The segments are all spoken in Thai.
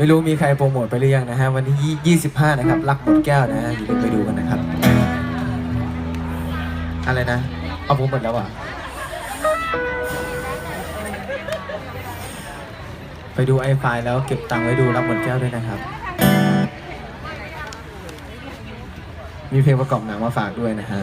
ไม่รู้มีใครโปรโมทไปหรือยังนะฮะ วันที่25 นะครับ รักหมดแก้วนะฮะอย่าลืมไปดูกันนะครับ อะไรนะ เอาผมหมดแล้วอะ ไปดูไอไฟแล้วเก็บตังค์ไว้ดูรักหมดแก้วด้วยนะครับ มีเพลงประกอบหนังมาฝากด้วยนะฮะ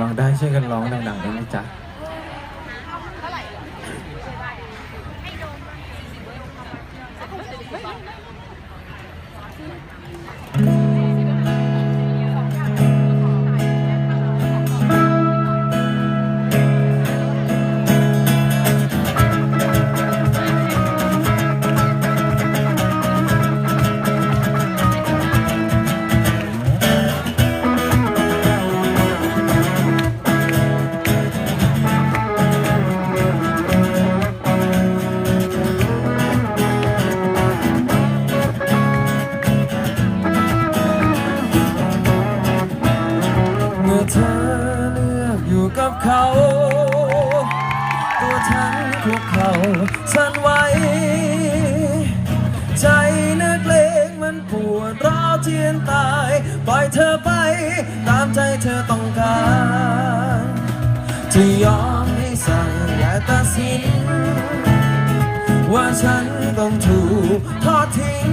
ลองได้ช่วยกันร้องดังๆได้ไหมจ๊ะ เขา ตัวฉันคุกเขาสั่นไหวใจนักเลงมันปวดร้าวเทียนตาย ปล่อยเธอไป ตามใจเธอต้องการที่ยอมให้สั่งและตัดสิน ว่าฉันต้องถูกทอดทิ้ง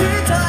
去找。